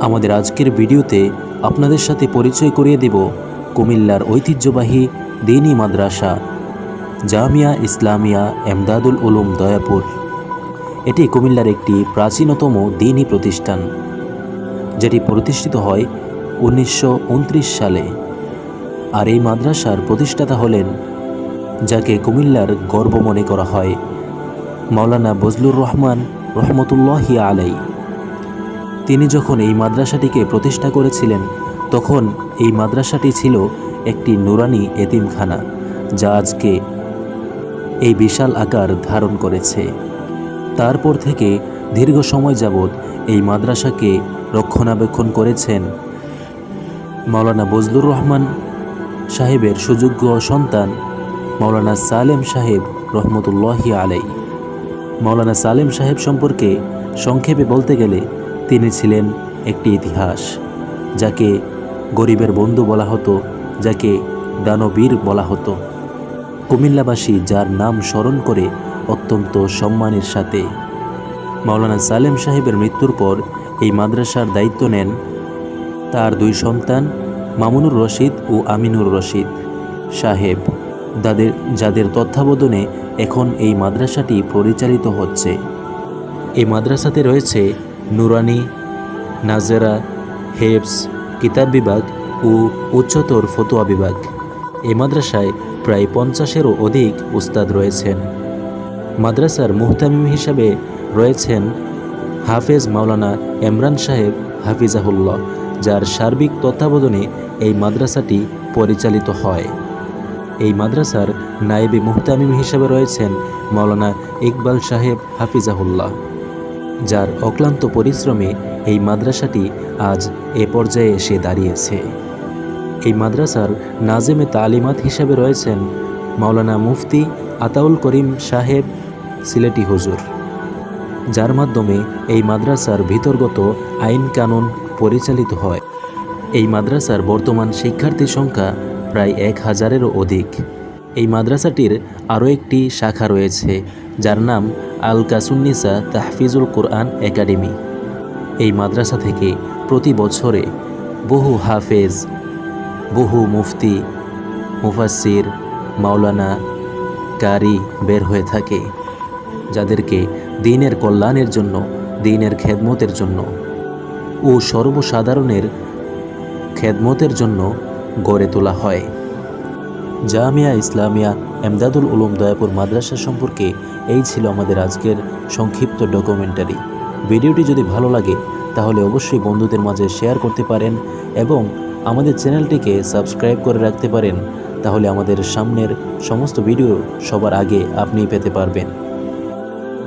আমাদের আজকের ভিডিওতে আপনাদের সাথে পরিচয় করিয়ে দেব কুমিল্লার ঐতিহ্যবাহী দিনী মাদ্রাসা, জামিয়া ইসলামিয়া এমদাদুল উলুম দয়াপুর। এটি কুমিল্লার একটি প্রাচীনতম দিনী প্রতিষ্ঠান, যেটি প্রতিষ্ঠিত হয় উনিশশো উনত্রিশ সালে। আর এই মাদ্রাসার প্রতিষ্ঠাতা হলেন, যাকে কুমিল্লার গর্ব মনে করা হয়, মাওলানা বজলুর রহমান রহমতুল্লাহি আলাই তিনি যখন এই মাদ্রাসাটিকে প্রতিষ্ঠা করেছিলেন, তখন এই মাদ্রাসাটি ছিল একটি নুরানি এতিমখানা, যা আজকে এই বিশাল আকার ধারণ করেছে। তারপর থেকে দীর্ঘ সময় যাবৎ এই মাদ্রাসাকে রক্ষণাবেক্ষণ করেছেন মাওলানা বজলুর রহমান সাহেবের সুযোগ্য সন্তান মাওলানা সালেম সাহেব রহমতুল্লাহি আলাই মাওলানা সালেম সাহেব সম্পর্কে সংক্ষেপে বলতে গেলে তিনি ছিলেন একটি ইতিহাস, যাকে গরিবের বন্ধু বলা হতো, যাকে দানবীর বলা হতো। কুমিল্লাবাসী যার নাম স্মরণ করে অত্যন্ত সম্মানের সাথে মাওলানা সালেম সাহেবের মৃত্যুর পর এই মাদ্রাসার দায়িত্ব নেন তার দুই সন্তান মামুনুর রশিদ ও আমিনুর রশিদ সাহেব। যাদের যাদের তত্ত্বাবধানে এখন এই মাদ্রাসাটি পরিচালিত হচ্ছে। এই মাদ্রাসাতে রয়েছে নুরানি, নাজেরা হেবস কিতাব বিভাগ ও উচ্চতর ফতোয়া বিভাগ। এই মাদ্রাসায় প্রায় পঞ্চাশেরও অধিক উস্তাদ রয়েছেন। মাদ্রাসার মুহতামিম হিসাবে রয়েছেন হাফেজ মাওলানা এমরান সাহেব হাফিজাহুল্লাহ, যার সার্বিক তত্ত্বাবধানে এই মাদ্রাসাটি পরিচালিত হয়। এই মাদ্রাসার নায়েবে মুহতামিম হিসাবে রয়েছেন মাওলানা ইকবাল সাহেব হাফিজাহুল্লাহ, যার অক্লান্ত পরিশ্রমে এই মাদ্রাসাটি আজ এ পর্যায়ে এসে দাঁড়িয়েছে। এই মাদ্রাসার নাজেমে তালিমাত হিসাবে রয়েছেন মাওলানা মুফতি আতাউল করিম সাহেব, সিলেটি হুজুর, যার মাধ্যমে এই মাদ্রাসার ভিতরগত আইন কানুন পরিচালিত হয়। এই মাদ্রাসার বর্তমান শিক্ষার্থীর সংখ্যা প্রায় এক হাজারেরও অধিক। এই মাদ্রাসাটির আরও একটি শাখা রয়েছে, যার নাম আল কাসুন্নিসা তাহফিজুল কোরআন একাডেমি। এই মাদ্রাসা থেকে প্রতি বছরে বহু হাফেজ, বহু মুফতি মুফাসির মাওলানা, কারি বের হয়ে থাকে, যাদেরকে দিনের কল্যাণের জন্য, দিনের খেদমতের জন্য ও সর্বসাধারণের খেদমতের জন্য গড়ে তোলা হয়। জামিয়া ইসলামিয়া এমদাদুল উলুম দয়াপুর মাদ্রাসা সম্পর্কে এই ছিল আমাদের আজকের সংক্ষিপ্ত ডকুমেন্টারি ভিডিওটি যদি ভালো লাগে, তাহলে অবশ্যই বন্ধুদের মাঝে শেয়ার করতে পারেন এবং আমাদের চ্যানেলটিকে সাবস্ক্রাইব করে রাখতে পারেন, তাহলে আমাদের সামনের সমস্ত ভিডিও সবার আগে আপনি পেতে পারবেন।